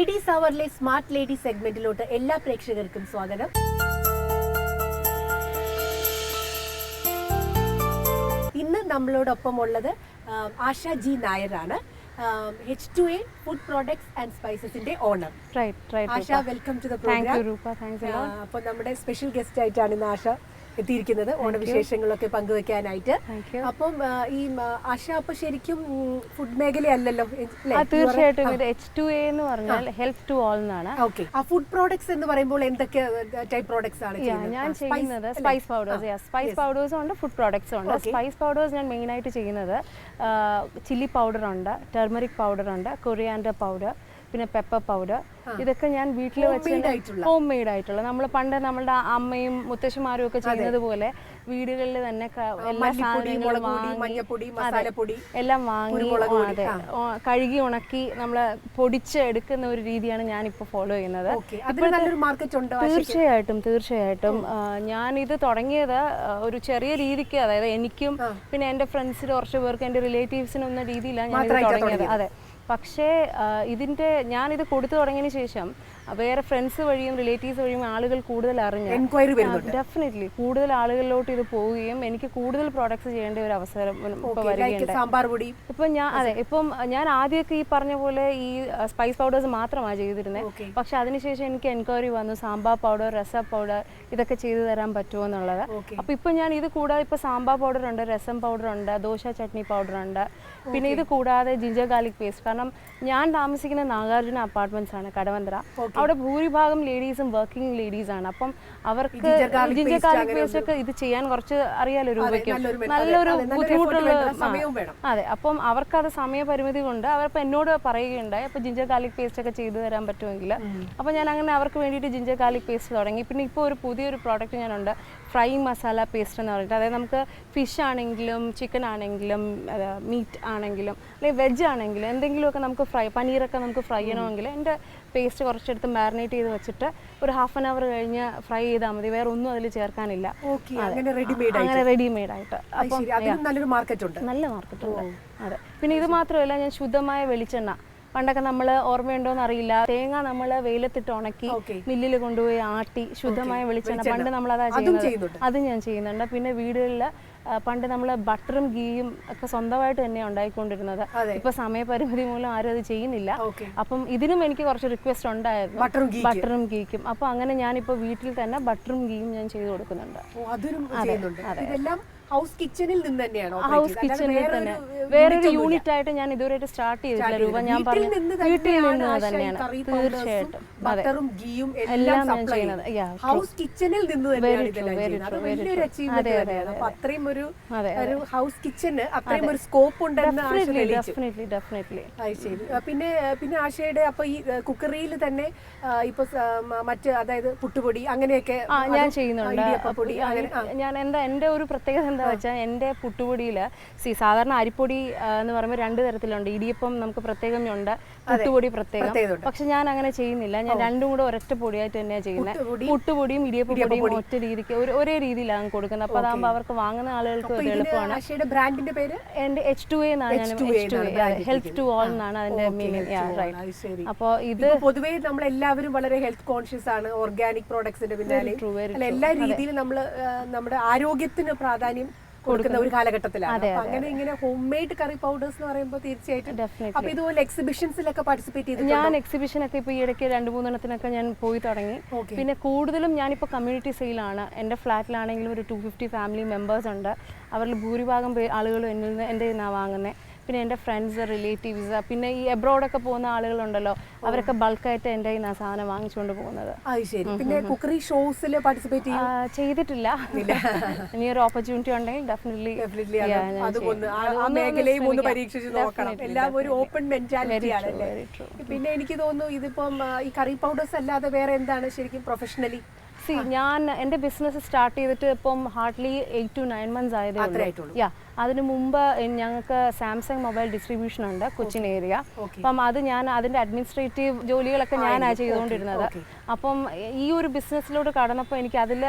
Ladies അവറിലെ smart lady സെഗ്മെന്റിലോട്ട് എല്ലാ പ്രേക്ഷകർക്കും സ്വാഗതം. ഇന്ന് നമ്മളോടൊപ്പം ഉള്ളത് ആശ ജി നായരാണ്. H two A food products and സ്പൈസസിന്റെ owner Asha welcome to the program അപ്പോൾ നമ്മുടെ സ്പെഷ്യൽ ഗസ്റ്റ് ആയിട്ടാണ് ഇന്ന് ആശ. എത്തിയിരിക്കുന്നത്. ഓണവിശേഷങ്ങളൊക്കെ പങ്കുവെക്കാനായിട്ട്. അപ്പം ഈ ആശ അപ്പൊ ശരിക്കും ഫുഡ് മേഖലയല്ലല്ലോ തീർച്ചയായിട്ടും. ഇത് എച്ച് ടു എ എന്ന് പറഞ്ഞാൽ ഹെൽത്ത് ടു ഓൾ എന്നാണ്. ഓക്കെ. ആ ഫുഡ് പ്രോഡക്ട്സ് എന്ന് പറയുമ്പോൾ എന്തൊക്കെ ടൈപ്പ് പ്രോഡക്ട്സ് ആണ്? ഞാൻ ചെയ്യുന്നത് സ്പൈസ് പൗഡേഴ്സ് സ്പൈസ്. പൗഡേഴ്സും ഉണ്ട് ഫുഡ് പ്രോഡക്ട്സും ഉണ്ട്. സ്പൈസ് പൗഡേഴ്സ് ഞാൻ മെയിൻ ആയിട്ട് ചെയ്യുന്നത് ചില്ലി പൗഡർ ഉണ്ട് ടെർമറിക് പൗഡർ ഉണ്ട് കൊറിയാൻഡർ പൗഡർ പിന്നെ പെപ്പർ പൗഡർ ഇതൊക്കെ ഞാൻ വീട്ടിൽ വെച്ച് ഹോം മെയ്ഡ് ആയിട്ടുള്ള. നമ്മൾ പണ്ട് നമ്മളുടെ അമ്മയും മുത്തശ്ശിമാരും ഒക്കെ ചെയ്യുന്നത് പോലെ വീടുകളിൽ തന്നെ എല്ലാ സാധനങ്ങളും വാങ്ങി എല്ലാം വാങ്ങി അതെ. കഴുകി ഉണക്കി നമ്മൾ പൊടിച്ച് എടുക്കുന്ന ഒരു രീതിയാണ് ഞാൻ ഇപ്പോൾ ഫോളോ ചെയ്യുന്നത്? തീർച്ചയായിട്ടും തീർച്ചയായിട്ടും. ഞാൻ ഇത് തുടങ്ങിയത് ഒരു ചെറിയ രീതിക്ക് അതായത് എനിക്കും പിന്നെ എന്റെ ഫ്രണ്ട്സിന് കുറച്ച് പേർക്ക് എന്റെ റിലേറ്റീവ്സിനും എന്ന രീതിയിലാണ് ഞാൻ തുടങ്ങിയത്. അതെ. പക്ഷേ ഇതിന്റെ ഞാനിത് കൊടുത്തു തുടങ്ങിയതിന് ശേഷം വേറെ ഫ്രണ്ട്സ് വഴിയും റിലേറ്റീവ്സ് വഴിയും ആളുകൾ കൂടുതൽ അറിഞ്ഞ്. എൻക്വയറി ഡെഫിനറ്റ്ലി കൂടുതൽ ആളുകളിലോട്ട് ഇത് പോവുകയും എനിക്ക് കൂടുതൽ പ്രോഡക്ട്സ് ചെയ്യേണ്ട ഒരു അവസരം ഇപ്പോൾ ലൈക്ക് വരികയുണ്ട് ഇപ്പം ഞാൻ അതെ ഇപ്പം ഞാൻ ആദ്യമൊക്കെ ഈ പറഞ്ഞ പോലെ ഈ സ്പൈസ് പൗഡേഴ്സ് മാത്രമാണ് ചെയ്തിരുന്നത്. പക്ഷെ അതിനുശേഷം എനിക്ക് എൻക്വയറി വന്നു സാമ്പാർ പൗഡർ രസം പൗഡർ ഇതൊക്കെ ചെയ്തു തരാൻ പറ്റുമോ എന്നുള്ളത്. അപ്പൊ ഇപ്പം ഞാൻ ഇത് കൂടാതെ ഇപ്പോൾ സാമ്പാർ പൗഡർ ഉണ്ട് രസം പൗഡർ ഉണ്ട് ദോശ ചട്നി പൗഡർ ഉണ്ട്. പിന്നെ ഇത് കൂടാതെ ജിഞ്ചർ ഗാർലിക് പേസ്റ്റ് കാരണം ഞാൻ താമസിക്കുന്ന നാഗാർജുന അപ്പാർട്ട്മെന്റ്സ് ആണ് കടവന്ത്ര. അവിടെ ഭൂരിഭാഗം ലേഡീസും വർക്കിംഗ് ലേഡീസ് ആണ് അപ്പം അവർക്ക് ജിഞ്ചർ ഗാർലിക് പേസ്റ്റ് ഒക്കെ ഇത് ചെയ്യാൻ കുറച്ച് അറിയാലോ രൂപയ്ക്ക്. നല്ലൊരു ബുദ്ധിമുട്ടുള്ള. അതെ അപ്പം അവർക്ക് അത് സമയപരിമിതി കൊണ്ട് അവരപ്പോൾ എന്നോട് പറയുകയുണ്ടായി അപ്പോൾ ജിഞ്ചർ ഗാർലിക് പേസ്റ്റ് ഒക്കെ ചെയ്തു തരാൻ പറ്റുമെങ്കിൽ അപ്പോൾ ഞാൻ അങ്ങനെ അവർക്ക് വേണ്ടിയിട്ട് ജിഞ്ചർ ഗാർലിക് പേസ്റ്റ് തുടങ്ങി. പിന്നെ ഇപ്പോൾ ഒരു പുതിയൊരു പ്രോഡക്റ്റ് ഞാനുണ്ട് ഫ്രൈ മസാല പേസ്റ്റ് എന്ന് പറഞ്ഞിട്ട്. അതായത് നമുക്ക് ഫിഷ് ആണെങ്കിലും ചിക്കൻ ആണെങ്കിലും മീറ്റ് ആണെങ്കിലും അല്ലെങ്കിൽ വെജ് ആണെങ്കിലും എന്തെങ്കിലുമൊക്കെ നമുക്ക് ഫ്രൈ പനീറൊക്കെ നമുക്ക് ഫ്രൈ ചെയ്യണമെങ്കിൽ എന്റെ പേസ്റ്റ് കുറച്ചെടുത്ത് മാരിനേറ്റ് ചെയ്ത് വെച്ചിട്ട് ഒരു ഹാഫ് ആൻ അവർ കഴിഞ്ഞ് ഫ്രൈ ചെയ്താൽ മതി. വേറെ ഒന്നും അതിൽ ചേർക്കാനില്ല. അങ്ങനെ റെഡിമെയ്ഡ് ആയിട്ട്. അതിനും നല്ലൊരു മാർക്കറ്റ് ഉണ്ട്. നല്ല മാർക്കറ്റ് ഉണ്ട്. അതെ. പിന്നെ ഇത് മാത്രമല്ല ഞാൻ ശുദ്ധമായ വെളിച്ചെണ്ണ. പണ്ടൊക്കെ നമ്മൾ ഓർമ്മയുണ്ടോന്ന് അറിയില്ല. തേങ്ങ നമ്മൾ വെയിലത്തിട്ട് ഉണക്കി. മില്ലിൽ കൊണ്ടുപോയി ആട്ടി ശുദ്ധമായ വെളിച്ചെണ്ണ. പണ്ട് നമ്മൾ അതാ ചെയ്യുന്നത് അതും ഞാൻ ചെയ്യുന്നുണ്ട്. പിന്നെ വീടുകളിൽ പണ്ട് നമ്മൾ ബട്ടറും ഗീയും ഒക്കെ സ്വന്തമായിട്ട് തന്നെ ഉണ്ടായിക്കൊണ്ടിരുന്നത്. ഇപ്പൊ സമയപരിമിതി മൂലം ആരും അത് ചെയ്യുന്നില്ല. അപ്പം ഇതിനും എനിക്ക് കുറച്ച് റിക്വസ്റ്റ് ഉണ്ടായിരുന്നു. ബട്ടറും ഗീക്ക് അപ്പൊ അങ്ങനെ ഞാനിപ്പോ വീട്ടിൽ തന്നെ ബട്ടറും ഗീയും ഞാൻ ചെയ്തു കൊടുക്കുന്നുണ്ട്. ഇതെല്ലാം ഹൗസ് കിച്ചണിൽ നിന്ന് തന്നെയാണോ ഹൗസ് കിച്ചണിൽ തന്നെ. വേറൊരു യൂണിറ്റ് ആയിട്ട് ഞാൻ ഇതുവരെ സ്റ്റാർട്ട് ചെയ്തിട്ടില്ല. രൂപ ഞാൻ പറഞ്ഞു വീട്ടിൽ നിന്ന് തന്നെയാണ്. തീർച്ചയായിട്ടും. ബട്ടറും ഗീയും എല്ലാം ഞാൻ ചെയ്യുന്നത്. ഹൗസ് കിച്ചണിൽ നിന്ന് അത്രയും ഒരു ഒരു ഹൗസ് കിച്ചന് അത്രയും ഒരു സ്കോപ്പ് ഉണ്ടെന്ന് പിന്നെ പിന്നെ ആശയുടെ അപ്പൊ ഈ കുക്കറിയിൽ തന്നെ ഇപ്പൊ മറ്റ് അതായത് പുട്ടുപൊടി അങ്ങനെയൊക്കെ ഞാൻ ചെയ്യുന്നുണ്ട്. ഞാൻ എന്താ എന്റെ ഒരു പ്രത്യേകത എന്താ വെച്ചാൽ എന്റെ പുട്ടുപൊടിയിൽ സി സാധാരണ അരിപ്പൊടി എന്ന് പറയുമ്പോൾ രണ്ട് തരത്തിലുണ്ട്. ഇടിയപ്പം നമുക്ക് പ്രത്യേകം ഉണ്ട് പുട്ടുപൊടി പ്രത്യേകം. പക്ഷെ ഞാൻ അങ്ങനെ ചെയ്യുന്നില്ല. ഞാൻ രണ്ടും കൂടെ ഒരൊറ്റ പൊടിയായിട്ട് തന്നെയാണ് ചെയ്യുന്നത് പുട്ടുപൊടിയും പുട്ടുപൊടിയും ഇടിയപ്പപ്പൊടിയും ഒറ്റ രീതിക്ക് ഒരു ഒരേ രീതിയിലാണ് കൊടുക്കുന്നത്. അപ്പോൾ അതാകുമ്പോൾ അവർക്ക് വാങ്ങുന്ന ആളുകൾക്ക് എളുപ്പമാണ്. ബ്രാൻഡിന്റെ പേര്? എന്റെ എച്ച് ടു എ എന്നാണ് ഞാൻ H2A H two A help to all എന്നാണ് അതിന്റെ മീനിങ് H2O, റൈറ്റ് അത് ശരി. അപ്പോൾ ഇത് പൊതുവേ നമ്മൾ എല്ലാവരും വളരെ ഹെൽത്ത് കോൺഷ്യസ് ആണ്. ഓർഗാനിക് പ്രോഡക്ട്സിന്റെ പിന്നാലെ. എല്ലാ രീതിയിലും നമ്മൾ നമ്മുടെ ആരോഗ്യത്തിന് പ്രാധാന്യം കൊടുക്കുന്ന ഒരു കാലഘട്ടത്തിലാണ്. അങ്ങനെ ഇങ്ങനെ ഹോം മെയ്ഡ് കറി പൗഡേഴ്സ് എന്ന് പറയുമ്പോൾ തീർച്ചയായിട്ടും. അപ്പൊ ഇതുപോലെ എക്സിബിഷൻസിലൊക്കെ പാർട്ടിസിപ്പേറ്റ് ചെയ്തു ഞാൻ എക്സിബിഷനൊക്കെ ഇപ്പോൾ ഈ ഇടയ്ക്ക് രണ്ട് മൂന്നെണ്ണത്തിനൊക്കെ ഞാൻ പോയി തുടങ്ങി. പിന്നെ കൂടുതലും ഞാനിപ്പോൾ കമ്മ്യൂണിറ്റി സെയിലാണ് എന്റെ ഫ്ലാറ്റിലാണെങ്കിലും ഒരു ടു ഫിഫ്റ്റി ഫാമിലി മെമ്പേഴ്സ് ഉണ്ട്. അവരിൽ ഭൂരിഭാഗം ആളുകളും എന്നിൽ നിന്ന് എന്റെ നിന്നാണ് വാങ്ങുന്നത് പിന്നെ എന്റെ ഫ്രണ്ട്സ് റിലേറ്റീവ്സ് പിന്നെ ഈ എബ്രോഡൊക്കെ പോകുന്ന ആളുകളുണ്ടല്ലോ അവരൊക്കെ ബൾക്കായിട്ട് എന്റെ കയ്യിൽ നിന്ന് സാധനം വാങ്ങിച്ചുകൊണ്ട് പോകുന്നത്. അത് ശരി. പിന്നെ കുക്കറി ഷോസിൽ പാർട്ടിസിപ്പേറ്റ് ചെയ്തിട്ടില്ല. ഇനി ഒരു ഓപ്പർച്യൂണിറ്റി ഉണ്ടെങ്കിൽ ഡെഫിനറ്റ്ലി ആ- ആ മേഖലയും ഒന്ന് പരീക്ഷിച്ച് നോക്കണം. എല്ലാം ഒരു ഓപ്പൺ മെന്റാലിറ്റി പിന്നെ എനിക്ക് തോന്നുന്നു ഇതിപ്പം ഈ കറി പൗഡേഴ്സ് അല്ലാതെ വേറെ എന്താണ് ശരിക്കും പ്രൊഫഷണലി സി ഞാൻ എന്റെ ബിസിനസ് സ്റ്റാർട്ട് ചെയ്തിട്ട് ഇപ്പം hardly eight to nine months ആയതേ ഉള്ളൂ. യാ അതിന് മുമ്പ് ഞങ്ങൾക്ക് സാംസങ് മൊബൈൽ ഡിസ്ട്രിബ്യൂഷൻ ഉണ്ട് കൊച്ചിൻ ഏരിയ. അപ്പം അത് ഞാൻ അതിന്റെ അഡ്മിനിസ്ട്രേറ്റീവ് ജോലികളൊക്കെ ഞാനാണ് ചെയ്തുകൊണ്ടിരുന്നത്. അപ്പം ഈ ഒരു ബിസിനസ്സിലോട്ട് കടന്നപ്പോൾ എനിക്ക് അതിൽ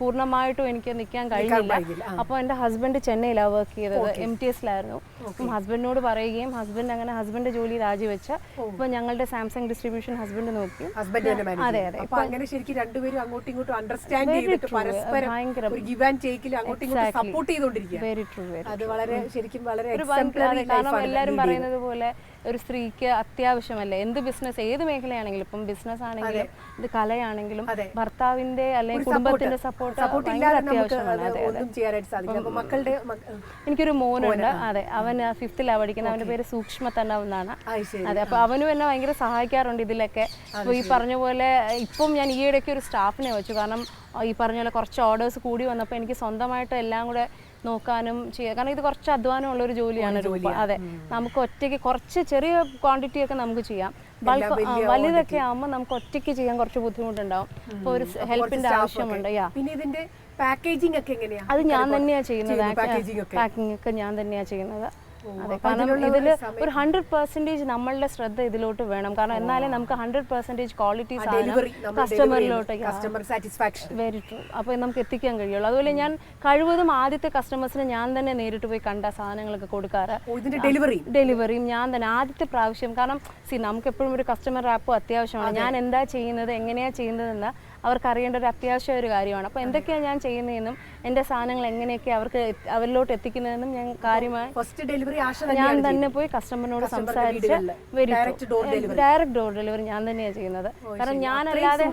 പൂർണമായിട്ടും എനിക്ക് നിൽക്കാൻ കഴിഞ്ഞില്ല, അപ്പോൾ എന്റെ ഹസ്ബൻഡ് ചെന്നൈയിലാണ് വർക്ക് ചെയ്തത് എം ടി എസിലായിരുന്നു അപ്പം ഹസ്ബൻഡിനോട് പറയുകയും ഹസ്ബൻഡ് അങ്ങനെ ഹസ്ബൻഡ് ജോലി രാജിവെച്ച് ഇപ്പൊ ഞങ്ങളുടെ സാംസങ് ഡിസ്ട്രിബ്യൂഷൻ ഹസ്ബൻഡ് നോക്കി. അതെ, അതെ. അങ്ങനെ ശരിക്കും രണ്ടുപേരും അങ്ങോട്ടും ഇങ്ങോട്ടും അണ്ടർസ്റ്റാൻഡ് ചെയ്തിട്ട് പരസ്പരം ഗിവ് ആൻഡ് ടേക്കിൽ അങ്ങോട്ടും ഇങ്ങോട്ടും സപ്പോർട്ട് ചെയ്തുകൊണ്ടിരിക്കുക വെരി ട്രൂ അത് വളരെ ശരിക്കും വളരെ കാരണം എല്ലാവരും പറയുന്നത് പോലെ ഒരു സ്ത്രീക്ക് അത്യാവശ്യമല്ലേ. എന്ത് ബിസിനസ് ഏത് മേഖലയാണെങ്കിലും ഇപ്പം ബിസിനസ് ആണെങ്കിലും ഇത് കലയാണെങ്കിലും ഭർത്താവിന്റെ അല്ലെങ്കിൽ കുടുംബത്തിന്റെ സപ്പോർട്ട് ഭയങ്കര അത്യാവശ്യമാണ്. അത് അതെ എനിക്കൊരു മോനുണ്ട്. അതെ അവൻ ഫിഫ്ത്തിലാണ് പഠിക്കുന്നത്. അവന്റെ പേര് സൂക്ഷ്മ തന്നവ് എന്നാണ്. അതെ അപ്പൊ അവനും എന്നെ ഭയങ്കര സഹായിക്കാറുണ്ട് ഇതിലൊക്കെ. അപ്പൊ ഈ പറഞ്ഞ പോലെ ഇപ്പം ഞാൻ ഈയിടയ്ക്ക് ഒരു സ്റ്റാഫിനെ വെച്ചു. കാരണം ഈ പറഞ്ഞ പോലെ കുറച്ച് ഓർഡേഴ്സ് കൂടി വന്നപ്പോൾ എനിക്ക് സ്വന്തമായിട്ട് എല്ലാം കൂടെ നോക്കാനും ചെയ്യാം. കാരണം ഇത് കുറച്ച് അധ്വാനമുള്ള ഒരു ജോലിയാണ് രൂപ. അതെ. നമുക്ക് ഒറ്റയ്ക്ക് കുറച്ച് ചെറിയ ക്വാണ്ടിറ്റി ഒക്കെ നമുക്ക് ചെയ്യാം. ബൾക്ക് വലുതൊക്കെ ആകുമ്പോൾ നമുക്ക് ഒറ്റയ്ക്ക് ചെയ്യാൻ കുറച്ച് ബുദ്ധിമുട്ടുണ്ടാവും. അപ്പോൾ ഒരു ഹെൽപ്പിന്റെ ആവശ്യമുണ്ട്. യാ പിന്നെ ഇതിന്റെ പാക്കേജിംഗ് ഒക്കെ എങ്ങനെയാ? അത് ഞാൻ തന്നെയാ ചെയ്യുന്നത്. പാക്കിംഗ് ഒക്കെ. ഞാൻ തന്നെയാ ചെയ്യുന്നത്. അതെ കാരണം ഇതിൽ ഇതിൽ ഒരു ഹൺഡ്രഡ് പെർസെന്റേജ് നമ്മളുടെ ശ്രദ്ധ ഇതിലോട്ട് വേണം. കാരണം എന്നാലേ നമുക്ക് ഹൺഡ്രഡ് പെർസെന്റേജ് ക്വാളിറ്റി കസ്റ്റമറിലോട്ട് കസ്റ്റമർ സാറ്റിസ്ഫാക്ഷൻ വെരി ട്രൂ അപ്പോൾ നമുക്ക് എത്തിക്കാൻ കഴിയുള്ളൂ. അതുപോലെ ഞാൻ കഴിവതും ആദ്യത്തെ കസ്റ്റമേഴ്സിനെ ഞാൻ തന്നെ നേരിട്ട് പോയി കണ്ട സാധനങ്ങളൊക്കെ കൊടുക്കാറ്. ഡെലിവറി ഡെലിവറിയും ഞാൻ തന്നെ ആദ്യത്തെ പ്രാവശ്യം. കാരണം സി നമുക്ക് എപ്പോഴും ഒരു കസ്റ്റമർ ആപ്പ് അത്യാവശ്യമാണ്. ഞാൻ എന്താ ചെയ്യുന്നത് എങ്ങനെയാ ചെയ്യുന്നതെന്ന് അവർക്ക് അറിയേണ്ട ഒരു അത്യാവശ്യ ഒരു കാര്യമാണ്. അപ്പോൾ എന്തൊക്കെയാണ് ഞാൻ ചെയ്യുന്നതെന്നും എന്റെ സാധനങ്ങൾ എങ്ങനെയൊക്കെ അവർക്ക് അവരിലോട്ട് എത്തിക്കുന്നതെന്നും ഞാൻ കാര്യമായി ഫസ്റ്റ് ഡെലിവറി ഞാൻ തന്നെ പോയി കസ്റ്റമറിനോട് സംസാരിച്ച്. ഡയറക്റ്റ് ഡോർ ഡെലിവറി ഞാൻ തന്നെയാണ് ചെയ്യുന്നത്. കാരണം ഞാനല്ലാതെ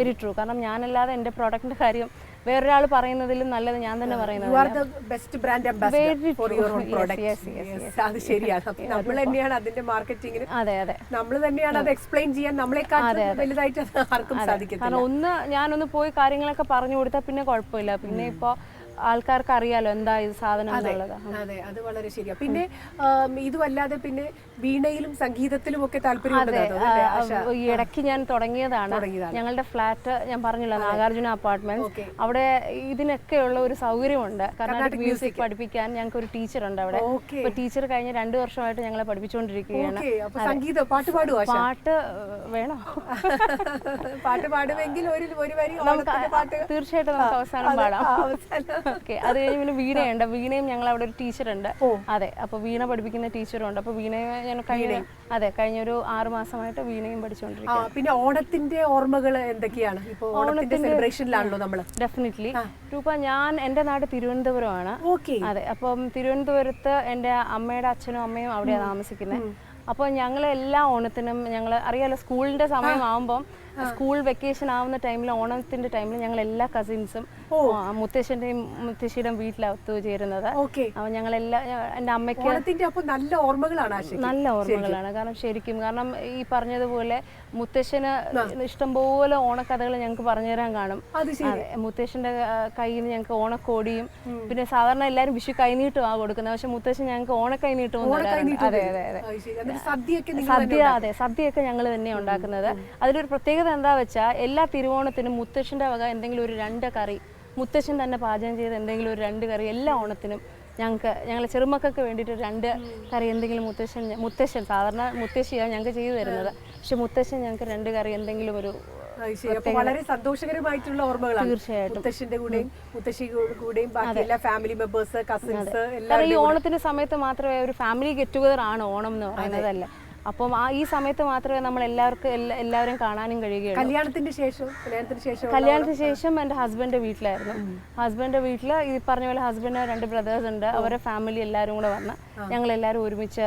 വെരി ട്രൂ കാരണം ഞാനല്ലാതെ എന്റെ പ്രോഡക്റ്റിന്റെ കാര്യം വേറൊരാൾ പറയുന്നതിലും നല്ലത് ഞാൻ തന്നെ പറയുന്നത് you are the best brand ambassador Very for your own true. Yes, product yes, yes, അത് ശരിയാണ്. അപ്പൊ നമ്മൾ തന്നെയാണ് അതിന്റെ മാർക്കറ്റിംഗിന് അതെ അതെ. നമ്മൾ തന്നെയാണ് അത് എക്സ്പ്ലെയിൻ ചെയ്യാൻ നമ്മളെക്കാൾ വലുതായിട്ട് അത് ആർക്കും സാധിക്കത്തില്ല. കാരണം ഒന്ന് ഞാനൊന്ന് പോയി കാര്യങ്ങളൊക്കെ പറഞ്ഞു കൊടുത്താൽ പിന്നെ കുഴപ്പമില്ല. പിന്നെ ഇപ്പോൾ ആൾക്കാർക്ക് അറിയാലോ എന്താ ഇത് സാധനം എന്നുള്ളത്. അതെ അത് വളരെ ശരിയാ. പിന്നെ ഇതുമല്ലാതെ പിന്നെ വീണയിലും സംഗീതത്തിലും ഒക്കെ താല്പര്യം ഈ ഇടയ്ക്ക് ഞാൻ തുടങ്ങിയതാണ്. ഞങ്ങളുടെ ഫ്ലാറ്റ് ഞാൻ പറഞ്ഞില്ല നാഗാർജുന അപ്പാർട്ട്മെന്റ്. അവിടെ ഇതിനൊക്കെയുള്ള ഒരു സൗകര്യമുണ്ട്. കർണാടക മ്യൂസിക് പഠിപ്പിക്കാൻ ഞങ്ങൾക്ക് ഒരു ടീച്ചർ ഉണ്ട് അവിടെ ടീച്ചർ കഴിഞ്ഞ രണ്ടു വർഷമായിട്ട് ഞങ്ങളെ പഠിപ്പിച്ചുകൊണ്ടിരിക്കുകയാണ്. സംഗീതം പാട്ട് ആശ? പാട്ട് വേണോ? പാട്ട് പാടുമെങ്കിൽ ഒരു ഒരു വരി തീർച്ചയായിട്ടും നമുക്ക് അവസാനം പാടാം. അവസാനം. ഓക്കെ അത് കഴിഞ്ഞ് പിന്നെ വീണയുണ്ട്. വീണയും ഞങ്ങൾ അവിടെ ഒരു ടീച്ചറുണ്ട്. അതെ അപ്പൊ വീണ പഠിപ്പിക്കുന്ന ടീച്ചറും ഉണ്ട് അപ്പൊ വീണയെ ഞാൻ കഴിഞ്ഞ അതെ കഴിഞ്ഞ ഒരു ആറ് മാസമായിട്ട് വീണയും പഠിച്ചുകൊണ്ടിരിക്കും പിന്നെ ഓണത്തിന്റെ ഓർമ്മകൾ എന്തൊക്കെയാണ്? ഓണത്തിന്റെ സെലിബ്രേഷനിലാണല്ലോ നമ്മൾ ഡെഫിനറ്റ്ലി രൂപ ഞാൻ എന്റെ നാട് തിരുവനന്തപുരമാണ്. ഓക്കെ. അതെ അപ്പം തിരുവനന്തപുരത്ത് എന്റെ അമ്മയുടെ അച്ഛനും അമ്മയും അവിടെയാണ് താമസിക്കുന്നത് അപ്പോൾ ഞങ്ങൾ എല്ലാ ഓണത്തിനും ഞങ്ങൾ അറിയാലോ സ്കൂളിന്റെ സമയമാകുമ്പം സ്കൂൾ വെക്കേഷൻ ആവുന്ന ടൈമിൽ ഓണത്തിന്റെ ടൈമിൽ ഞങ്ങൾ എല്ലാ കസിൻസും മുത്തശ്ശന്റെയും മുത്തശ്ശിയുടെയും വീട്ടിലാണ് ഒത്തുചേരുന്നത് അപ്പൊ അപ്പോൾ ഞങ്ങളെല്ലാം എന്റെ അമ്മയ്ക്ക് നല്ല ഓർമ്മകളാണ് നല്ല ഓർമ്മകളാണ്. കാരണം ശരിക്കും കാരണം ഈ പറഞ്ഞതുപോലെ മുത്തശ്ശന് ഇഷ്ടംപോലെ ഓണക്കഥകൾ ഞങ്ങൾക്ക് പറഞ്ഞു തരാൻ കാണും. മുത്തശ്ശന്റെ കയ്യിൽ നിന്ന് ഞങ്ങൾക്ക് ഓണക്കോടിയും പിന്നെ സാധാരണ എല്ലാവരും വിഷു കൈനീട്ടുമാണ് കൊടുക്കുന്നത്. പക്ഷെ മുത്തശ്ശൻ ഞങ്ങൾക്ക് ഓണക്കൈനീട്ടവും അതെ അതെ അതെ. സദ്യ അതെ സദ്യയൊക്കെ ഞങ്ങൾ തന്നെ ഉണ്ടാക്കുന്നത്. അതിലൊരു പ്രത്യേകത എന്താ വെച്ചാൽ എല്ലാ തിരുവോണത്തിനും മുത്തശ്ശന്റെ വക എന്തെങ്കിലും ഒരു രണ്ട് കറി മുത്തശ്ശൻ തന്നെ പാചകം ചെയ്ത് എന്തെങ്കിലും ഒരു രണ്ട് കറി എല്ലാ ഓണത്തിനും ഞങ്ങൾക്ക് ഞങ്ങളെ ചെറുമക്കൾക്ക് വേണ്ടിയിട്ട് രണ്ട് കറി എന്തെങ്കിലും മുത്തശ്ശൻ മുത്തശ്ശൻ സാധാരണ മുത്തശ്ശിയാണ് ഞങ്ങൾക്ക് ചെയ്തു തരുന്നത്. പക്ഷെ മുത്തശ്ശൻ ഞങ്ങൾക്ക് രണ്ട് കറി എന്തെങ്കിലും ഒരു വളരെ സന്തോഷകരമായിട്ടുള്ള ഓർമ്മകളാണ്. തീർച്ചയായിട്ടും. മുത്തശ്ശന്റെ കൂടെയും മുത്തശ്ശി കൂടെയും ബാക്കി എല്ലാ ഫാമിലി മെമ്പേഴ്സ് കസിൻസ് എല്ലാം ഈ ഓണത്തിന്റെ സമയത്ത് മാത്രമേ ഒരു ഫാമിലി ഗെറ്റ് ടുഗദർ ആണ് ഓണം എന്ന് പറയുന്നതല്ലേ. അപ്പം ആ ഈ സമയത്ത് മാത്രമേ നമ്മൾ എല്ലാവർക്കും എല്ലാ- എല്ലാവരും കാണാനും കഴിയുകയുള്ളൂ. കല്യാണത്തിന്റെ ശേഷം കല്യാണത്തിന് ശേഷം കല്യാണത്തിന് ശേഷം എന്റെ ഹസ്ബൻഡ് വീട്ടിലായിരുന്നു. ഹസ്ബൻഡ് വീട്ടിൽ ഈ പറഞ്ഞ പോലെ ഹസ്ബൻഡ് രണ്ട് ബ്രദേഴ്സ് ഉണ്ട്. അവരെ ഫാമിലി എല്ലാവരും കൂടെ വന്ന് ഞങ്ങൾ എല്ലാവരും ഒരുമിച്ച്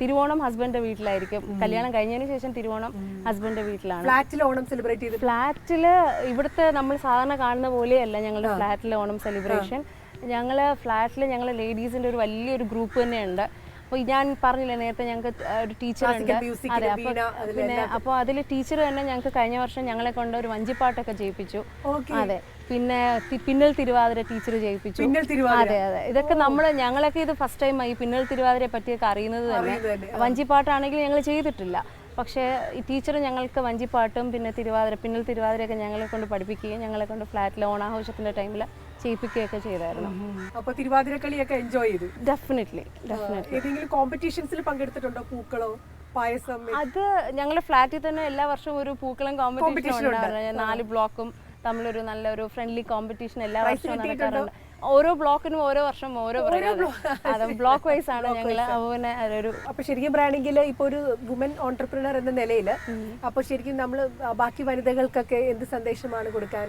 തിരുവോണം ഹസ്ബൻഡിന്റെ വീട്ടിലായിരിക്കും. കല്യാണം കഴിഞ്ഞതിന് ശേഷം തിരുവോണം ഹസ്ബൻഡിന്റെ വീട്ടിലാണ്. ഫ്ലാറ്റിൽ ഓണം സെലിബ്രേറ്റ് ചെയ്ത് ഫ്ലാറ്റിൽ ഇവിടുത്തെ നമ്മൾ സാധാരണ കാണുന്ന പോലെയല്ല ഞങ്ങളുടെ ഫ്ലാറ്റിലെ ഓണം സെലിബ്രേഷൻ ഞങ്ങൾ ഫ്ലാറ്റിൽ ഞങ്ങൾ ലേഡീസിന്റെ ഒരു വലിയൊരു ഗ്രൂപ്പ് തന്നെയുണ്ട്. അപ്പോൾ ഞാൻ പറഞ്ഞില്ലേ നേരത്തെ ഞങ്ങൾക്ക് ഒരു ടീച്ചർ ഉണ്ട്. അതെ അപ്പോൾ പിന്നെ അപ്പോൾ അതിൽ ടീച്ചർ തന്നെ ഞങ്ങൾക്ക് കഴിഞ്ഞ വർഷം ഞങ്ങളെ കൊണ്ട് ഒരു വഞ്ചിപ്പാട്ടൊക്കെ ചെയ്യിപ്പിച്ചു അതെ പിന്നെ പിന്നൽ തിരുവാതിര ടീച്ചർ ചെയ്യിപ്പിച്ചു അതെ അതെ. ഇതൊക്കെ നമ്മൾ ഞങ്ങളൊക്കെ ഇത് ഫസ്റ്റ് ടൈം ഈ പിന്നൽ തിരുവാതിരയെ പറ്റിയൊക്കെ അറിയുന്നത് തന്നെ. വഞ്ചിപ്പാട്ടാണെങ്കിൽ ഞങ്ങൾ ചെയ്തിട്ടില്ല. പക്ഷേ ഈ ടീച്ചർ ഞങ്ങൾക്ക് വഞ്ചിപ്പാട്ടും പിന്നെ തിരുവാതിര പിന്നൽ തിരുവാതിരയൊക്കെ ഞങ്ങളെ കൊണ്ട് പഠിപ്പിക്കുകയും ഞങ്ങളെ കൊണ്ട് ഫ്ലാറ്റിൽ ഓണാഘോഷത്തിന്റെ ടൈമിൽ ചെയ്യിപ്പിക്കുകയൊക്കെ ചെയ്തായിരുന്നു. അപ്പൊ തിരുവാതിരക്കളിയൊക്കെ എൻജോയ് ചെയ്തു? ഡെഫിനറ്റ്ലി ഡെഫിനറ്റ്ലി ഏതെങ്കിലും കോമ്പറ്റീഷൻസിൽ പങ്കെടുത്തിട്ടുണ്ടോ പൂക്കളോ പായസം? അത് ഞങ്ങളുടെ ഫ്ലാറ്റിൽ തന്നെ എല്ലാ വർഷവും ഒരു പൂക്കളം കോമ്പറ്റീഷൻ ഉണ്ടായിരുന്നു. നാല് ബ്ലോക്കും തമ്മിലൊരു നല്ലൊരു ഫ്രണ്ട്ലി കോമ്പറ്റീഷൻ എല്ലാ വർഷവും നടക്കാറുണ്ട്. ഓരോ ബ്ലോക്കിനും ഓരോ വർഷം ഓരോ ബ്ലോക്ക് വൈസ് ആണ് ഞങ്ങൾ ഒരു അപ്പൊ ശരിക്കും പറയുകയാണെങ്കിൽ ഇപ്പൊ ഒരു വുമൻ ഓൺടർപ്രണർ എന്ന നിലയിൽ അപ്പൊ ശരിക്കും നമ്മൾ ബാക്കി വനിതകൾക്കൊക്കെ എന്ത് സന്ദേശമാണ് കൊടുക്കാൻ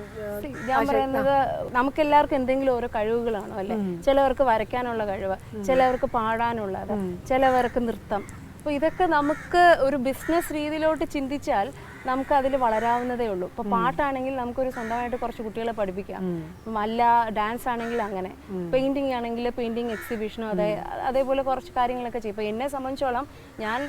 ഞാൻ പറയുന്നത് നമുക്ക് എല്ലാവർക്കും എന്തെങ്കിലും ഓരോ കഴിവുകളാണോ അല്ലെ? ചിലവർക്ക് വരയ്ക്കാനുള്ള കഴിവ് ചിലവർക്ക് പാടാനുള്ളത് ചിലവർക്ക് നൃത്തം. അപ്പോൾ ഇതൊക്കെ നമുക്ക് ഒരു ബിസിനസ് രീതിയിലോട്ട് ചിന്തിച്ചാൽ നമുക്ക് അതിൽ വളരാവുന്നതേ ഉള്ളൂ. ഇപ്പോൾ പാട്ടാണെങ്കിൽ നമുക്കൊരു സ്വന്തമായിട്ട് കുറച്ച് കുട്ടികളെ പഠിപ്പിക്കാം. ഇപ്പം അല്ല ഡാൻസ് ആണെങ്കിൽ അങ്ങനെ പെയിന്റിംഗ് ആണെങ്കിൽ പെയിന്റിംഗ് എക്സിബിഷനോ അതെ അതേപോലെ കുറച്ച് കാര്യങ്ങളൊക്കെ ചെയ്യും. ഇപ്പോൾ എന്നെ സംബന്ധിച്ചോളം ഞാൻ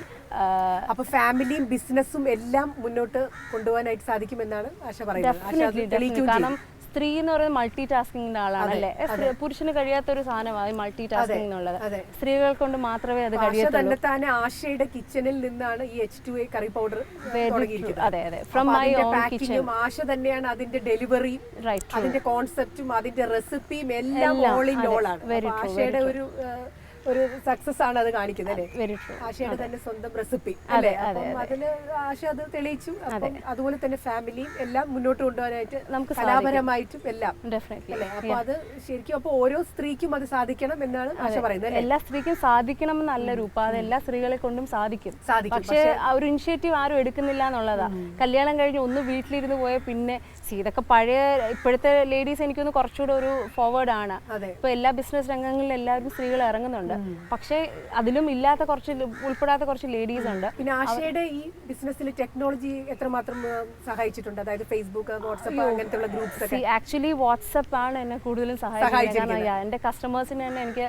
അപ്പൊ ഫാമിലിയും ബിസിനസ്സും എല്ലാം മുന്നോട്ട് കൊണ്ടുപോകാനായിട്ട് സാധിക്കുമെന്നാണ് ആശ പറയുന്നത്. കാരണം സ്ത്രീ എന്ന് പറയുന്നത് മൾട്ടി ടാസ്കിങ്ങിന്റെ ആളാണ് അല്ലേ? പുരുഷന് കഴിയാത്ത ഒരു സാധനമാണ് മൾട്ടി ടാസ്കിംഗ് എന്നുള്ളത്. സ്ത്രീകൾ കൊണ്ട് മാത്രമേ അത് കഴിയത്തുള്ളൂ. തന്നെ തന്നെ ആശയുടെ കിച്ചണിൽ നിന്നാണ് ഈ H two A curry powder അതെ അതെ. From my own kitchen Asha തന്നെയാണ് അതിന്റെ ഡെലിവറിയും റൈറ്റ് അതിന്റെ കോൺസെപ്റ്റും അതിന്റെ റെസിപ്പിയും എല്ലാം ഓൾ ഇൻ ഓൾ ആണ്. ആശയുടെ ഒരു ഒരു സക്സസ് ആണ് അത് കാണിക്കുന്നത് അല്ലേ? ആശയുടെ തന്നെ സ്വന്തം റെസിപ്പി അല്ലേ? അതിന് ആശ അത് തെളിയിച്ചു. അതുപോലെ തന്നെ ഫാമിലിയും എല്ലാം മുന്നോട്ട് കൊണ്ടുപോകാനായിട്ട് നമുക്ക് കലാപരമായിട്ടും എല്ലാം അല്ലേ? അപ്പൊ അത് ശരിക്കും അപ്പൊ ഓരോ സ്ത്രീക്കും അത് സാധിക്കണം എന്നാണ് ആശ പറയുന്നത് എല്ലാ സ്ത്രീക്കും സാധിക്കണം എന്നല്ല രൂപ. അത് എല്ലാ സ്ത്രീകളെ കൊണ്ടും സാധിക്കും. പക്ഷേ ആ ഒരു ഇനിഷ്യേറ്റീവ് ആരും എടുക്കുന്നില്ല എന്നുള്ളതാ. കല്യാണം കഴിഞ്ഞ് ഒന്ന് വീട്ടിലിരുന്ന് പോയ പിന്നെ ഇതൊക്കെ പഴയ ഇപ്പോഴത്തെ ലേഡീസ് എനിക്കൊന്ന് കുറച്ചുകൂടെ ഒരു ഫോർവേഡ് ആണ്. ഇപ്പൊ എല്ലാ ബിസിനസ് രംഗങ്ങളിലും എല്ലാവരും സ്ത്രീകൾ ഇറങ്ങുന്നുണ്ട്. പക്ഷേ അതിലും ഇല്ലാത്ത കുറച്ച് ഉൾപ്പെടാത്ത കുറച്ച് ലേഡീസ് ഉണ്ട്. പിന്നെ ആശയുടെ ഈ ബിസിനസ്സിൽ ടെക്നോളജി എത്രമാത്രം സഹായിച്ചിട്ടുണ്ട്? അതായത് ഫേസ്ബുക്ക് വാട്സപ്പ് അങ്ങനത്തെ ഗ്രൂപ്പ്സ് ആക്ച്വലി വാട്സപ്പ് ആണ് എന്നെ കൂടുതലും സഹായിച്ചത് കാരണം yeah, കസ്റ്റമേഴ്സിന് തന്നെ എനിക്ക്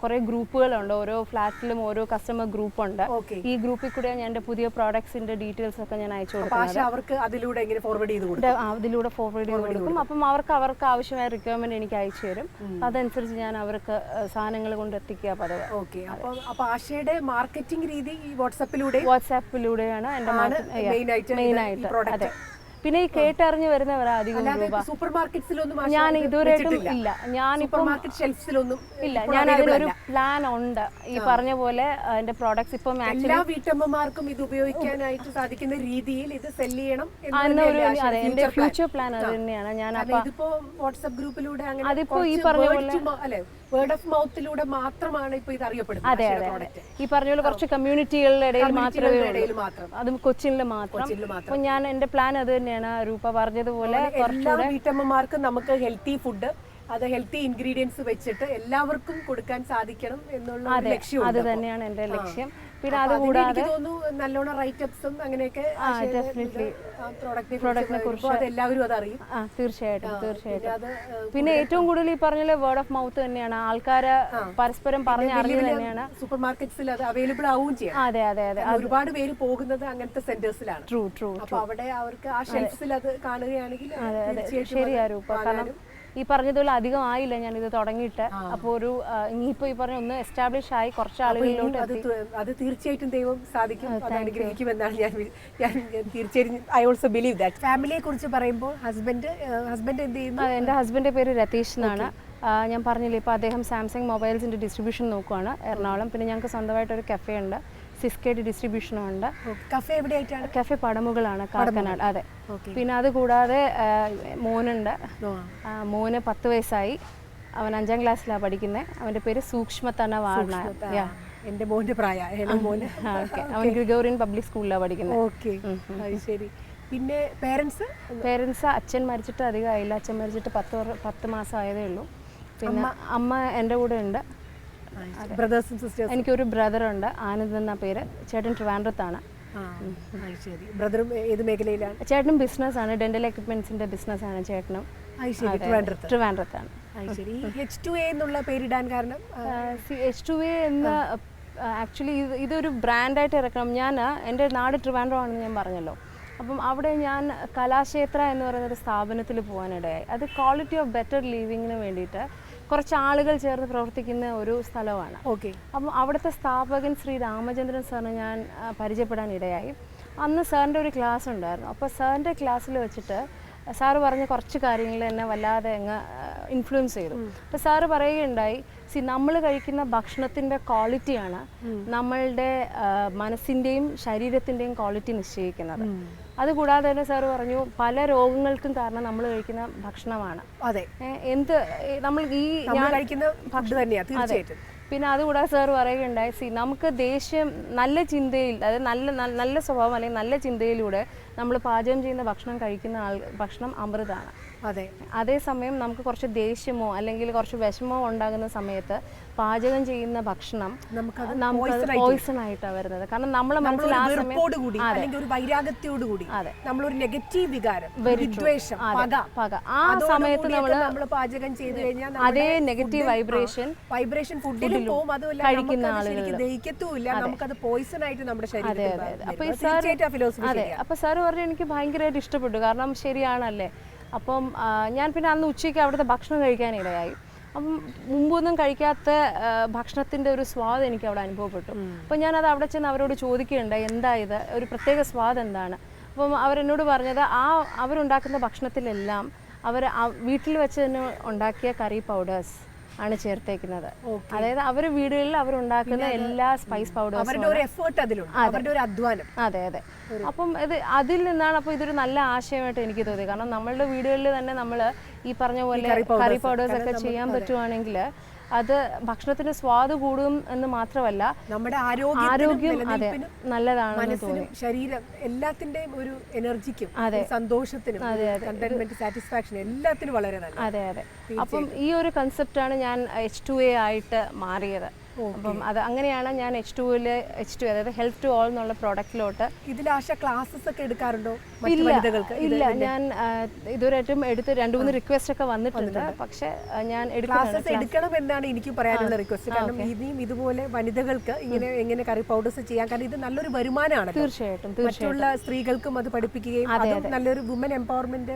കുറെ ഗ്രൂപ്പുകളുണ്ട്. ഓരോ ഫ്ലാറ്റിലും ഓരോ കസ്റ്റമർ ഗ്രൂപ്പ് ഉണ്ട് ഈ ഗ്രൂപ്പിൽ കൂടെ ഞാൻ എന്റെ പുതിയ പ്രോഡക്ട്സിന്റെ ഡീറ്റെയിൽസ് ഒക്കെ ഞാൻ അയച്ചു കൊടുക്കും അവർക്ക് അതിലൂടെ എങ്ങനെ ഫോർവേഡ് ചെയ്ത് കൊടുക്കും? അതിലൂടെ ഫോർവേഡ് ചെയ്ത് കൊടുക്കും. അപ്പം അവർക്ക് അവർക്ക് ആവശ്യമായ റിക്വയർമെന്റ് എനിക്ക് അയച്ചു തരും. അതനുസരിച്ച് ഞാൻ അവർക്ക് സാധനങ്ങൾ കൊണ്ട് എത്തിക്കുക പതിവ്. ഓക്കെ അപ്പൊ അപ്പൊ ആശയുടെ മാർക്കറ്റിംഗ് രീതി വാട്സപ്പിലൂടെ വാട്സാപ്പിലൂടെയാണ് എന്റെ മെയിൻ ആയിട്ട് പിന്നെ ഈ കേട്ടറിഞ്ഞ് വരുന്നവരാ അധികം രൂപ. സൂപ്പർ മാർക്കറ്റ്സിലൊന്നും ഞാൻ ഇതുവരെയായിട്ടും ഇല്ല. ഞാൻ മാർക്കറ്റ് ഷെൽഫ്സിലൊന്നും ഇല്ല. ഞാൻ അതിനൊരു പ്ലാൻ ഉണ്ട്. ഈ പറഞ്ഞ പോലെ എന്റെ പ്രോഡക്ട്സ് ഇപ്പം എല്ലാ വീട്ടമ്മമാർക്കും ഇത് ഉപയോഗിക്കാനായിട്ട് സാധിക്കുന്ന രീതിയിൽ ഇത് സെൽ ചെയ്യണം എന്ന് അന്ന് ഒരു തന്നെയല്ലേ അതെ എന്റെ ഫ്യൂച്ചർ പ്ലാൻ അത് തന്നെയാണ്. ഞാൻ ഇതിപ്പോ വാട്സ്ആപ്പ് ഗ്രൂപ്പിലൂടെ അങ്ങനെ അതിപ്പോ ഈ പറഞ്ഞ പോലെ വേർഡ് ഓഫ് മൗത്തിലൂടെ മാത്രമാണ് ഇപ്പൊ ഇത് അറിയപ്പെടുന്നത് അതെ അതെ. ഈ പറഞ്ഞ പോലെ കുറച്ച് കമ്മ്യൂണിറ്റികളുടെ ഇടയിൽ മാത്രമേ അതും കൊച്ചിനിൽ മാത്രം. അപ്പൊ ഞാൻ എന്റെ പ്ലാൻ അത് തന്നെയാണ്. രൂപ പറഞ്ഞതുപോലെ എല്ലാ വീട്ടമ്മമാർക്കും നമുക്ക് ഹെൽത്തി ഫുഡ് അത് ഹെൽത്തി ഇൻഗ്രീഡിയൻസ് വെച്ചിട്ട് എല്ലാവർക്കും കൊടുക്കാൻ സാധിക്കണം എന്നുള്ള ലക്ഷ്യം അത് തന്നെയാണ് എന്റെ ലക്ഷ്യം. പിന്നെ അപ്പൊ അത് റൈറ്റ് നല്ലോണം റൈറ്റപ്സും അങ്ങനെയൊക്കെ. പ്രോഡക്റ്റിനെ കുറിച്ച് എല്ലാവരും അത് അറിയും. ആ തീർച്ചയായിട്ടും തീർച്ചയായിട്ടും. പിന്നെ ഏറ്റവും കൂടുതൽ ഈ പറഞ്ഞ വേർഡ് ഓഫ് മൗത്ത് തന്നെയാണ്. ആൾക്കാര് പരസ്പരം പറഞ്ഞ് അറിഞ്ഞു തന്നെയാണ്. സൂപ്പർ മാർക്കറ്റ്സിൽ അത് അവൈലബിൾ ആവുകയും ചെയ്യാം. അതെ അതെ അതെ. ഒരുപാട് പേര് പോകുന്നത് അങ്ങനത്തെ സെന്റേഴ്സിലാണ് ട്രൂ ട്രൂ അപ്പൊ അവിടെ അവർക്ക് ആ ഷെൽഫ്സിൽ അത് കാണുകയാണെങ്കിൽ അതെ ശരിയാ രൂപ. കാരണം ഈ പറഞ്ഞതുപോലെ അധികം ആയില്ല ഞാൻ ഇത് തുടങ്ങിയിട്ട് അപ്പോൾ ഒരു ഇനിയിപ്പോ ഈ പറഞ്ഞ ഒന്ന് എസ്റ്റാബ്ലിഷ് ആയി കുറച്ച് ആളുകളിലോട്ട് അത് അത് തീർച്ചയായിട്ടും ദൈവം സാധിക്കും. അനുഗ്രഹിക്കുമെന്നാണ് ഞാൻ ഞാൻ ഞാൻ തീർച്ചയായും ഐ ഓൾസോ ബിലീവ് ദാറ്റ് ഫാമിലിയെ കുറിച്ച് പറയുമ്പോൾ ഹസ്ബൻഡ് ഹസ്ബൻഡ് എന്ത് ചെയ്യുന്നു? എന്റെ ഹസ്ബൻഡിന്റെ പേര് രതീഷ് എന്നാണ്. ഞാൻ പറഞ്ഞില്ലേ ഇപ്പോൾ അദ്ദേഹം സാംസങ് മൊബൈൽസിന്റെ ഡിസ്ട്രിബ്യൂഷൻ നോക്കുവാണ്. എറണാകുളം. പിന്നെ ഞങ്ങൾക്ക് സ്വന്തമായിട്ട് ഒരു കഫേ ഉണ്ട്. സിസ്കേറ്റ് ഡിസ്ട്രിബ്യൂഷനും ഉണ്ട്. കഫേ എവിടെയായിട്ടാണ്? കഫേ പടമുകളാണ് കാക്കനാട്. അതെ. പിന്നെ അത് കൂടാതെ മോനുണ്ട്. മോന് പത്ത് വയസ്സായി. അവൻ അഞ്ചാം ക്ലാസ്സിലാണ് പഠിക്കുന്നത് അവന്റെ പേര് സൂക്ഷ്മത്തണ വാർണ എന്റെ മോന്റെ പ്രായ. മോന്. അവൻ ഗ്രിഗോറിയൻ പബ്ലിക് സ്കൂളിലാണ് പഠിക്കുന്നത് ഓക്കെ ശരി. പിന്നെ പേരൻസ് പേരൻസ് അച്ഛൻ മരിച്ചിട്ട് അധികമായില്ല. അച്ഛൻ മരിച്ചിട്ട് പത്ത് പത്ത് മാസം ആയതേ ഉള്ളൂ. പിന്നെ അമ്മ എന്റെ കൂടെ ഉണ്ട്. ബ്രദേഴ്സും സിസ്റ്റേഴ്സും എനിക്കൊരു ബ്രദറുണ്ട്. ആനന്ദ് എന്ന പേര്. ചേട്ടൻ ട്രിവാൻഡ്രത്താണ്. ശരി. ബ്രദറും ഏത് മേഖലയിലാണ്? ചേട്ടനും ബിസിനസ്സാണ്. ഡെന്റൽ എക്യുപ്മെന്റ്സിന്റെ ബിസിനസ്സാണ് ചേട്ടനും. ട്രിവാൻഡ്രത്താണ്. ശരി. എച്ച് ടു എ എന്നുള്ള പേരിടാൻ കാരണം ആ, എച്ച് ടു എ എന്ന് ആക്ച്വലി ഇത് ഇതൊരു ബ്രാൻഡായിട്ട് ഇറക്കണം. ഞാൻ എന്റെ നാട് ട്രിവാൻഡ്രം ആണെന്ന് ഞാൻ പറഞ്ഞല്ലോ. അപ്പം അവിടെ ഞാൻ കലാക്ഷേത്ര എന്ന് പറയുന്ന ഒരു സ്ഥാപനത്തിൽ പോകാനിടയായി. അത് ക്വാളിറ്റി ഓഫ് ബെറ്റർ ലിവിങ്ങിന് വേണ്ടിയിട്ട് കുറച്ച് ആളുകൾ ചേർന്ന് പ്രവർത്തിക്കുന്ന ഒരു സ്ഥലമാണ്. ഓക്കെ. അപ്പം അവിടുത്തെ സ്ഥാപകൻ ശ്രീ രാമചന്ദ്രൻ സാറിന് ഞാൻ പരിചയപ്പെടാൻ ഇടയായി. അന്ന് സാറിന്റെ ഒരു ക്ലാസ് ഉണ്ടായിരുന്നു. അപ്പോൾ സാറിന്റെ ക്ലാസ്സിൽ വെച്ചിട്ട് സാറ് പറഞ്ഞ കുറച്ച് കാര്യങ്ങൾ എന്നെ വല്ലാതെ അങ്ങ് ഇൻഫ്ലുവൻസ് ചെയ്തു. അപ്പോൾ സാറ് പറയുകയുണ്ടായി സി നമ്മൾ കഴിക്കുന്ന ഭക്ഷണത്തിന്റെ ക്വാളിറ്റിയാണ് നമ്മളുടെ മനസ്സിന്റെയും ശരീരത്തിന്റെയും ക്വാളിറ്റി നിശ്ചയിക്കുന്നത്. അതുകൂടാതെ തന്നെ സാർ പറഞ്ഞു പല രോഗങ്ങൾക്കും കാരണം നമ്മൾ കഴിക്കുന്ന ഭക്ഷണമാണ്. അതെ. എന്ത് നമ്മൾ ഈ ഞാൻ കഴിക്കുന്ന ഫുഡ് തന്നെയാ തീർച്ചയായിട്ടും. പിന്നെ അതുകൂടാതെ സാർ പറയുകയുണ്ടായി സി നമുക്ക് ദേഷ്യം നല്ല ചിന്തയിൽ അതായത് നല്ല നല്ല- നല്ല സ്വഭാവം അല്ലെങ്കിൽ നല്ല ചിന്തയിലൂടെ നമ്മൾ പാചകം ചെയ്യുന്ന ഭക്ഷണം കഴിക്കുന്ന ആൾ ഭക്ഷണം അമൃതാണ്. അതെ. അതേസമയം നമുക്ക് കുറച്ച് ദേഷ്യമോ അല്ലെങ്കിൽ കുറച്ച് വിഷമോ ഉണ്ടാകുന്ന സമയത്ത് പാചകം ചെയ്യുന്ന ഭക്ഷണം നമുക്കത് പോയിസൺ ആയിട്ടാണ് വരുന്നത്. കാരണം നമ്മളെ മനസ്സിൽ ആ സമയം വെറുപ്പോട് കൂടി അല്ലെങ്കിൽ ഒരു വൈരാഗ്യത്തോട് കൂടി അതെ. നമ്മളൊരു നെഗറ്റീവ് വികാരം വിദ്വേഷം പക. പക. ആ സമയത്ത് നമ്മൾ നമ്മൾ പാചകം ചെയ്തു കഴിഞ്ഞാൽ അതേ നെഗറ്റീവ് വൈബ്രേഷൻ വൈബ്രേഷൻ ഫുഡിലും പോകും അതുമല്ല കഴിക്കുന്ന ആളുകൾ ദഹിക്കത്തുമില്ല. നമുക്കത് പോയിസൺ ആയിട്ട് നമ്മുടെ ശരീരത്തിൽ അപ്പൊ ഈ സാർ അതെ അപ്പൊ സാറ് പറഞ്ഞു എനിക്ക് ഭയങ്കരമായിട്ട് ഇഷ്ടപ്പെട്ടു. കാരണം ശരിയാണല്ലേ? അപ്പം ഞാൻ പിന്നെ അന്ന് ഉച്ചയ്ക്ക് അവിടുത്തെ ഭക്ഷണം കഴിക്കാനിടയായി അപ്പം മുമ്പൊന്നും കഴിക്കാത്ത ഭക്ഷണത്തിന്റെ ഭക്ഷണത്തിന്റെ ഒരു സ്വാദ് എനിക്ക് അവിടെ അനുഭവപ്പെട്ടു. അപ്പം ഞാനത് അവിടെ ചെന്ന് അവരോട് ചോദിക്കുകയുണ്ടായി എന്താ ഇത്? ഒരു പ്രത്യേക സ്വാദ് എന്താണ്? അപ്പം അവരെന്നോട് പറഞ്ഞത് ആ അവരുണ്ടാക്കുന്ന ഭക്ഷണത്തിലെല്ലാം അവർ വീട്ടിൽ വെച്ച് തന്നെ ഉണ്ടാക്കിയ കറി പൗഡേഴ്സ് ആണ് ചേർത്തേക്കുന്നത്. അതായത് അവർ വീടുകളിൽ അവരുണ്ടാക്കുന്ന എല്ലാ സ്പൈസ് പൗഡേഴ്സും അവരുടെ ഒരു എഫേർട്ട് അതിലുണ്ട്. അവരുടെ ഒരു അധ്വാനം. അതെ അതെ. അപ്പം ഇത് അതിൽ നിന്നാണ് അപ്പോൾ ഇതൊരു നല്ല ആശയമായിട്ട് എനിക്ക് തോന്നി കാരണം നമ്മളുടെ വീടുകളിൽ തന്നെ നമ്മൾ ഈ പറഞ്ഞ പോലെ കറി പൗഡേഴ്സ് ഒക്കെ. ചെയ്യാൻ പറ്റുവാണെങ്കിൽ അത് ഭക്ഷണത്തിന് സ്വാദ് കൂടും എന്ന് മാത്രമല്ല നമ്മുടെ ആരോഗ്യം അതെ നല്ലതാണ് ശരീരം എല്ലാത്തിന്റെയും ഒരു എനർജിക്കും അതെ. സന്തോഷത്തിനും സാറ്റിസ്ഫാക്ഷൻ എല്ലാത്തിനും വളരെ നല്ല അതെ അതെ. അപ്പം ഈ ഒരു കൺസെപ്റ്റാണ് ഞാൻ എച്ച് ടു എ ആയിട്ട് മാറിയത്. അപ്പം അത് അങ്ങനെയാണ് ഞാൻ എച്ച് ടുവിൽ എച്ച് ടു അതായത് ഹെൽത്ത് ടു ഓൾ എന്നുള്ള പ്രോഡക്റ്റിലോട്ട് ഇതിൽ ആശ ക്ലാസ്സസ് ഒക്കെ എടുക്കാറുണ്ടോ? ഇല്ല. ഇല്ല. ഞാൻ ഇതുവരെയായിട്ടും എടുത്ത് രണ്ട് മൂന്ന് റിക്വസ്റ്റ് ഒക്കെ വന്നിട്ടുണ്ട്. പക്ഷെ ഞാൻ ക്ലാസ്സസ് എടുക്കണം എന്നാണ് എനിക്ക് പറയാനുള്ള റിക്വസ്റ്റ് കാരണം ഇനിയും ഇതുപോലെ വനിതകൾക്ക് ഇങ്ങനെ എങ്ങനെ കറി പൗഡേഴ്സ് ചെയ്യാൻ. കാരണം ഇത് നല്ലൊരു വരുമാനമാണ് തീർച്ചയായിട്ടും മറ്റുള്ള സ്ത്രീകൾക്കും അത് പഠിപ്പിക്കുകയും അതും നല്ലൊരു വുമൻ എംപവർമെന്റ്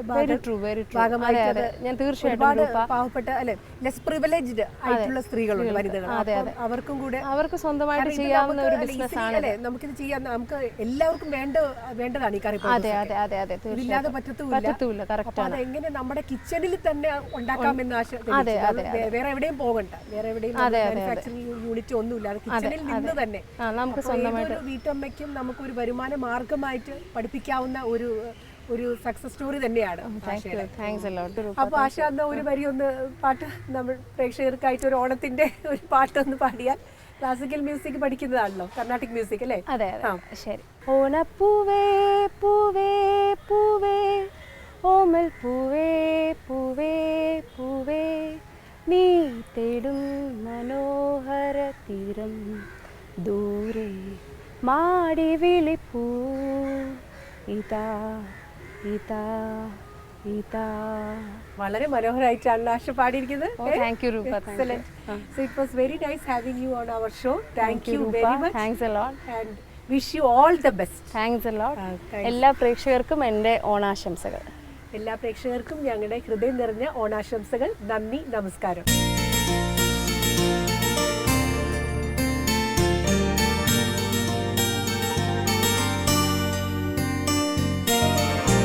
ഭാഗമായിട്ട് ഞാൻ തീർച്ചയായിട്ടും പാവപ്പെട്ട അല്ലെ ലെസ് പ്രിവിലേജ്ഡ് ആയിട്ടുള്ള സ്ത്രീകളുണ്ട് വനിതകൾ. അവർക്കും കൂടെ അവർക്ക് സ്വന്തമായിട്ട് ചെയ്യാവുന്ന ഒരു ബിസിനസ് ആണ് നമുക്കിത് ചെയ്യാൻ നമുക്ക് എല്ലാവർക്കും വേണ്ട വേണ്ടതാണ് ഈ കറി അതെ അതെ അതെ അതെ ഇല്ലാതെ പറ്റത്തൂല്ല കറക്റ്റ് ആണ്. എങ്ങനെ നമ്മുടെ കിച്ചണിൽ തന്നെ ഉണ്ടാക്കാമെന്ന് ആശ അതെ അതെ വേറെ എവിടെയും പോകണ്ട. വേറെ എവിടെയും മാനുഫാക്ചറിംഗ് യൂണിറ്റ് ഒന്നുമില്ല. അത് കിച്ചണിൽ നിന്ന് തന്നെ. നമുക്ക് സ്വന്തമായിട്ട് വീട്ടമ്മയ്ക്കും നമുക്ക് ഒരു വരുമാന മാർഗമായിട്ട് പഠിപ്പിക്കാവുന്ന ഒരു ഒരു സക്സസ് സ്റ്റോറി തന്നെയാണ് അപ്പൊ ആശ എന്ന ഒരു വരി ഒന്ന് പാട്ട് നമ്മൾ പ്രേക്ഷകർക്കായിട്ട് ഒരു ഓണത്തിന്റെ ഒരു പാട്ട് ഒന്ന് പാടിയാൽ ക്ലാസിക്കൽ മ്യൂസിക് പഠിക്കുന്നതാണല്ലോ കർണാട്ടിക് മ്യൂസിക് അല്ലേ? അതെ അതെ. ശരി. ഓണപ്പൂവേ പൂവേ പൂവേ ഓമൽ പൂവേ പൂവേ പൂവേ നീ തേടും മനോഹര തീരം ദൂരെ മാടി വിളിപ്പൂ ഇതാ വളരെ മനോഹരമായിട്ടാണ് ആഷ പാടിയിരിക്കുന്നത്. ഓ thank you Roopa Excellent. So it was very nice having you on our show. Thank, you very much. Thanks wish you all the best. Thanks. എല്ലാ പ്രേക്ഷകർക്കും എന്റെ ഓണാശംസകൾ. എല്ലാ പ്രേക്ഷകർക്കും ഞങ്ങളുടെ ഹൃദയം നിറഞ്ഞ ഓണാശംസകൾ. നന്ദി നമസ്കാരം.